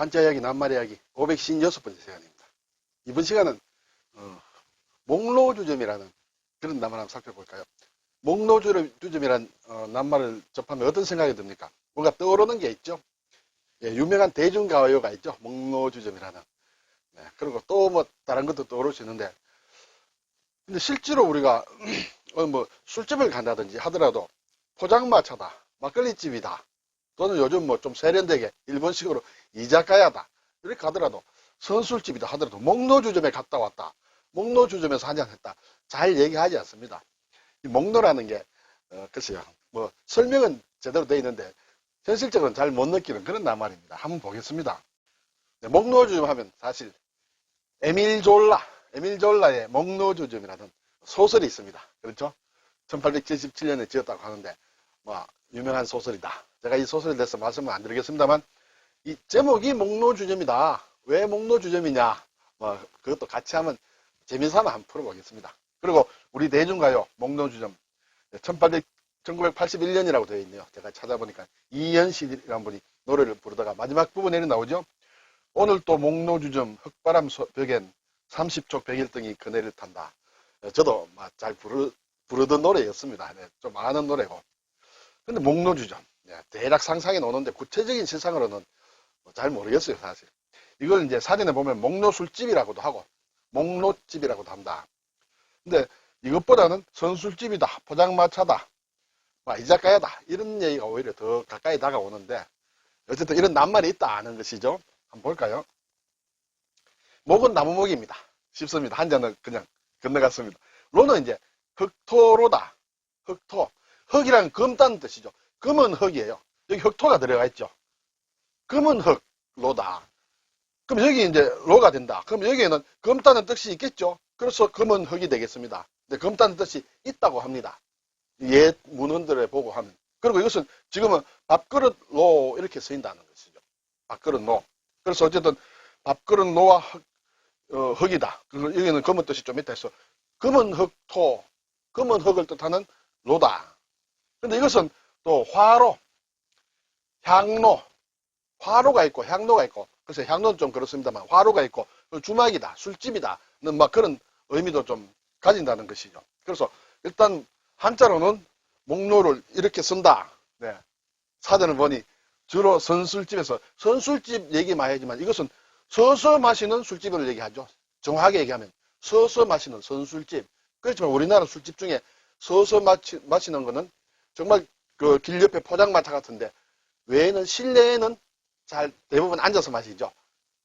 한자 이야기, 낱말 이야기 556번째 시간입니다. 이번 시간은 어, 목로주점이라는 그런 낱말 한번 살펴볼까요? 목로주점이라는 어, 낱말을 접하면 어떤 생각이 듭니까? 뭔가 떠오르는 게 있죠? 예, 유명한 대중가요가 있죠? 목로주점이라는. 네, 그리고 또 뭐 다른 것도 떠오를 수 있는데 근데 실제로 우리가 어, 뭐 술집을 간다든지 하더라도 포장마차다, 막걸리집이다, 또는 요즘 뭐 좀 세련되게 일본식으로 이자카야다 이렇게 하더라도 선술집이다 하더라도 목로주점에 갔다 왔다, 목로주점에서 한잔했다 잘 얘기하지 않습니다. 이 목로라는 게 어, 글쎄요, 뭐 설명은 제대로 돼 있는데 현실적으로는 잘 못 느끼는 그런 낱말입니다. 한번 보겠습니다. 네, 목로주점 하면 사실 에밀 졸라, 에밀 졸라의 목로주점이라는 소설이 있습니다. 그렇죠? 1877년에 지었다고 하는데 뭐 유명한 소설이다. 제가 이 소설에 대해서 말씀을 안 드리겠습니다만 이 제목이 목로주점이다. 왜 목로주점이냐? 뭐 그것도 같이 하면 재미삼아 한번 풀어보겠습니다. 그리고 우리 대중가요 목로주점 1800, 1981년이라고 되어 있네요. 제가 찾아보니까 이연실이라는 분이 노래를 부르다가 마지막 부분에는 나오죠. 오늘 또 목로주점 흙바람 소- 벽엔 30촉 백일등이 그네를 탄다. 어, 저도 막잘 부르, 부르던 노래였습니다. 네, 좀 아는 노래고. 근데 목로주점. 네, 대략 상상이 오는데 구체적인 실상으로는 뭐 잘 모르겠어요, 사실. 이걸 이제 사진에 보면 목로술집이라고도 하고, 목로집이라고도 한다. 근데 이것보다는 선술집이다, 포장마차다, 막 이자카야다, 이런 얘기가 오히려 더 가까이 다가오는데, 어쨌든 이런 낱말이 있다 하는 것이죠. 한번 볼까요? 목은 나무목입니다. 쉽습니다. 한자는 그냥 건너갔습니다. 로는 이제 흑토로다. 흑토. 흑이란 금다는 뜻이죠. 금은 흑이에요. 여기 흑토가 들어가 있죠. 금은 흑, 로다. 그럼 여기 이제 로가 된다. 그럼 여기에는 금다는 뜻이 있겠죠. 그래서 금은 흑이 되겠습니다. 근데 금다는 뜻이 있다고 합니다. 옛 문헌들에 보고 하면. 그리고 이것은 지금은 밥그릇 로 이렇게 쓰인다는 것이죠. 밥그릇 노. 그래서 어쨌든 밥그릇 노와 흑, 어, 흑이다. 그리고 여기는 금은 뜻이 좀 있다 해서 금은 흑토, 금은 흑을 뜻하는 로다. 근데 이것은 또 화로, 향로, 화로가 있고 향로가 있고 그래서 향로는 좀 그렇습니다만 화로가 있고 주막이다, 술집이다 는 막 그런 의미도 좀 가진다는 것이죠. 그래서 일단 한자로는 목로를 이렇게 쓴다. 네. 사전을 보니 주로 선술집에서 선술집 얘기 많이 하지만 이것은 서서 마시는 술집을 얘기하죠. 정확하게 얘기하면 서서 마시는 선술집. 그렇지만 우리나라 술집 중에 서서 마치, 마시는 거는 정말 그 길 옆에 포장마차 같은데 외에는 실내에는 잘 대부분 앉아서 마시죠.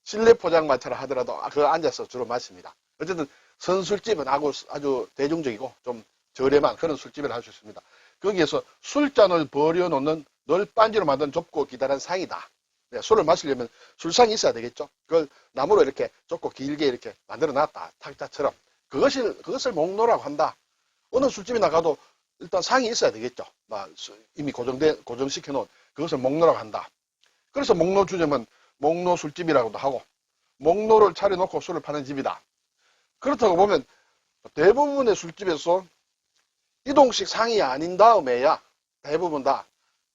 실내 포장마차라 하더라도 그 앉아서 주로 마십니다. 어쨌든 선술집은 아주, 대중적이고 좀 저렴한 그런 술집을 할 수 있습니다. 거기에서 술잔을 버려놓는 널빤지로 만든 좁고 기다란 상이다. 네, 술을 마시려면 술상이 있어야 되겠죠. 그걸 나무로 이렇게 좁고 길게 이렇게 만들어 놨다. 탁자처럼. 그것을, 그것을 목로라고 한다. 어느 술집에 나가도 일단 상이 있어야 되겠죠. 이미 고정돼, 고정시켜 놓은 그것을 목로라고 한다. 그래서 목로 주점은 목로 술집이라고도 하고, 목로를 차려놓고 술을 파는 집이다. 그렇다고 보면 대부분의 술집에서 이동식 상이 아닌 다음에야 대부분 다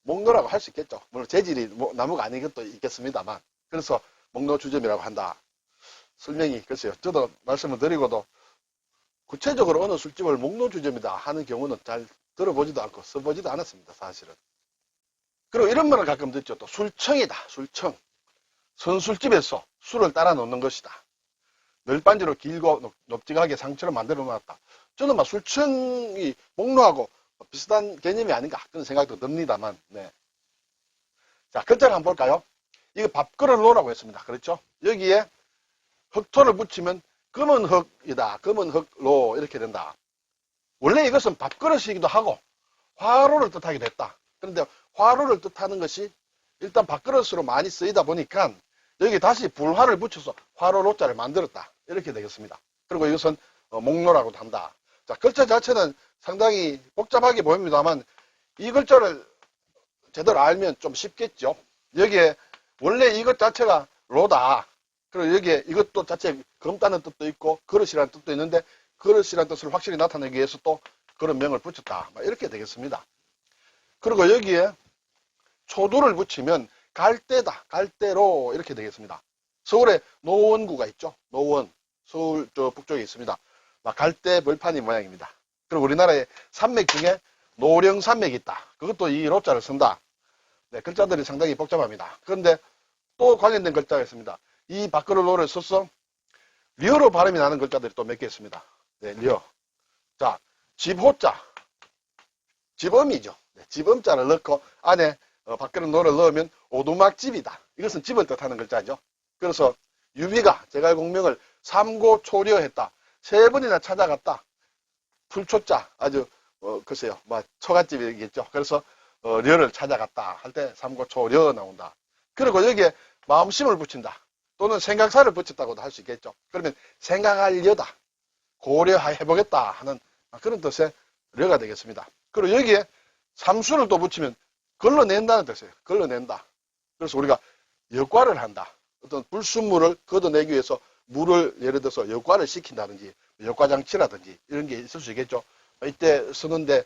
목로라고 할 수 있겠죠. 물론 재질이 뭐 나무가 아닌 것도 있겠습니다만. 그래서 목로 주점이라고 한다. 설명이 글쎄요. 저도 말씀을 드리고도 구체적으로 어느 술집을 목로 주점이다 하는 경우는 잘 들어보지도 않고 써보지도 않았습니다. 사실은. 그리고 이런 말을 가끔 듣죠. 또 술청이다. 술청. 선술집에서 술을 따라 놓는 것이다. 널빤지로 길고 높- 높직하게 상처를 만들어 놨다. 저는 막 술청이 목로하고 비슷한 개념이 아닌가 그런 생각도 듭니다만, 네. 자, 글자를 한번 볼까요? 이거 밥그릇 로라고 했습니다. 그렇죠? 여기에 흑토를 붙이면 금은 흑이다. 금은 흑로 이렇게 된다. 원래 이것은 밥그릇이기도 하고 화로를 뜻하기도 했다. 그런데 화로를 뜻하는 것이 일단 밥그릇으로 많이 쓰이다 보니까 여기 다시 불화를 붙여서 화로로 자를 만들었다. 이렇게 되겠습니다. 그리고 이것은 어, 목로라고도 한다. 자, 글자 자체는 상당히 복잡하게 보입니다만 이 글자를 제대로 알면 좀 쉽겠죠. 여기에 원래 이것 자체가 로다. 그리고 여기에 이것도 자체 검다는 뜻도 있고 그릇이라는 뜻도 있는데 그릇이라는 뜻을 확실히 나타내기 위해서 또 그런 명을 붙였다. 막 이렇게 되겠습니다. 그리고 여기에 초두를 붙이면 갈대다, 갈대로 이렇게 되겠습니다. 서울에 노원구가 있죠. 노원, 서울 저 북쪽에 있습니다. 막 갈대 벌판이 모양입니다. 그리고 우리나라에 산맥 중에 노령 산맥이 있다. 그것도 이 로자를 쓴다. 네, 글자들이 상당히 복잡합니다. 그런데 또 관련된 글자가 있습니다. 이 밖으로 노를 써서 리어로 발음이 나는 글자들이 또 몇 개 있습니다. 네, 리어. 자, 집호자. 집음이죠. 네, 집음자를 넣고 안에 어, 밖으로 노를 넣으면 오두막집이다. 이것은 집을 뜻하는 글자죠. 그래서 유비가 제갈 공명을 삼고초려했다. 세 번이나 찾아갔다. 풀초자 아주 어, 글쎄요, 뭐 처갓집이겠죠. 그래서 어, 려를 찾아갔다 할 때 삼고초려 나온다. 그리고 여기에 마음심을 붙인다. 또는 생각사를 붙였다고도 할 수 있겠죠. 그러면 생각하려다, 고려해 보겠다 하는 그런 뜻의 려가 되겠습니다. 그리고 여기에 삼수를 또 붙이면 걸러낸다는 뜻이에요. 걸러낸다. 그래서 우리가 역과를 한다. 어떤 불순물을 걷어내기 위해서 물을 예를 들어서 역과를 시킨다든지 역과장치라든지 이런 게 있을 수 있겠죠. 이때 쓰는데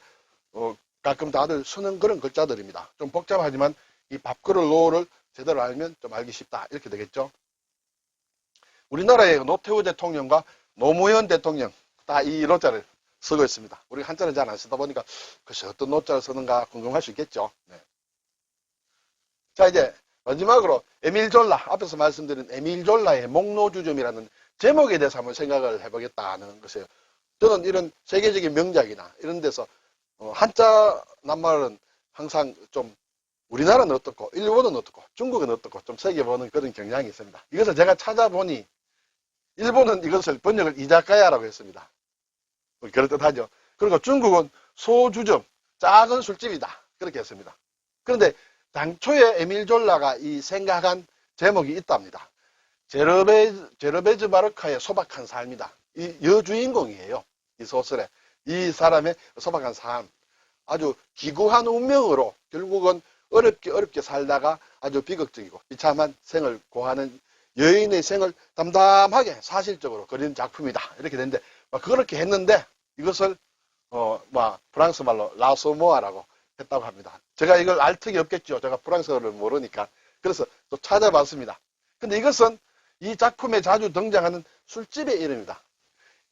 어, 가끔 다들 쓰는 그런 글자들입니다. 좀 복잡하지만 이 밥그릇 로를 제대로 알면 좀 알기 쉽다 이렇게 되겠죠. 우리나라의 노태우 대통령과 노무현 대통령 다이 노자를 쓰고 있습니다. 우리가 한자를 잘안 쓰다 보니까 글쎄 어떤 노자를 쓰는가 궁금할 수 있겠죠. 네. 자 이제 마지막으로 에밀 졸라 앞에서 말씀드린 에밀 졸라의 목노주점이라는 제목에 대해서 한번 생각을 해보겠다는 것이에요. 저는 이런 세계적인 명작이나 이런 데서 어, 한자 낱말은 항상 좀 우리나라는 어떻고 일본은 어떻고 중국은 어떻고 좀 새겨보는 그런 경향이 있습니다. 이것을 제가 찾아보니 일본은 이것을 번역을 이자카야라고 했습니다. 뭐 그럴듯하죠. 그리고 중국은 소주점, 작은 술집이다. 그렇게 했습니다. 그런데 당초에 에밀 졸라가 이 생각한 제목이 있답니다. 제르베즈, 제르베즈 바르카의 소박한 삶이다. 이 여주인공이에요. 이 소설에. 이 사람의 소박한 삶. 아주 기구한 운명으로 결국은 어렵게 어렵게 살다가 아주 비극적이고 비참한 생을 고하는 여인의 생을 담담하게 사실적으로 그린 작품이다. 이렇게 됐는데 막 그렇게 했는데 이것을 어, 막 프랑스 말로 라소모아라고 했다고 합니다. 제가 이걸 알 턱이 없겠죠. 제가 프랑스어를 모르니까. 그래서 또 찾아봤습니다. 근데 이것은 이 작품에 자주 등장하는 술집의 이름이다.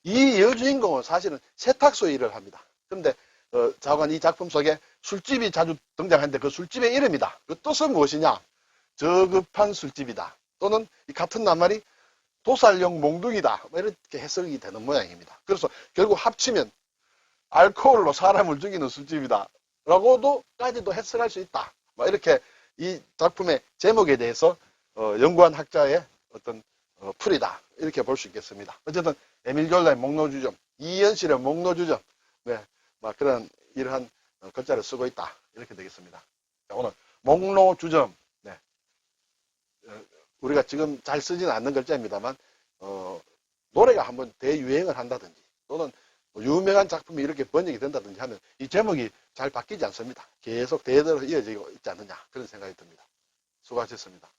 이 여주인공은 사실은 세탁소 일을 합니다. 그런데 어, 자관 이 작품 속에 술집이 자주 등장하는데 그 술집의 이름이다. 그 뜻은 무엇이냐? 저급한 술집이다. 또는 이 같은 낱말이 도살용 몽둥이다. 뭐 이렇게 해석이 되는 모양입니다. 그래서 결국 합치면 알코올로 사람을 죽이는 술집이다. 라고도 까지도 해석할 수 있다. 뭐 이렇게 이 작품의 제목에 대해서 어, 연구한 학자의 어떤 어, 풀이다. 이렇게 볼 수 있겠습니다. 어쨌든 에밀 졸라의 목노주점, 이현실의 목노주점, 네, 막 그런 이러한 어, 글자를 쓰고 있다. 이렇게 되겠습니다. 자, 오늘 목노주점, 우리가 지금 잘 쓰지는 않는 글자입니다만 어, 노래가 한번 대유행을 한다든지 또는 뭐 유명한 작품이 이렇게 번역이 된다든지 하면 이 제목이 잘 바뀌지 않습니다. 계속 대대로 이어지고 있지 않느냐 그런 생각이 듭니다. 수고하셨습니다.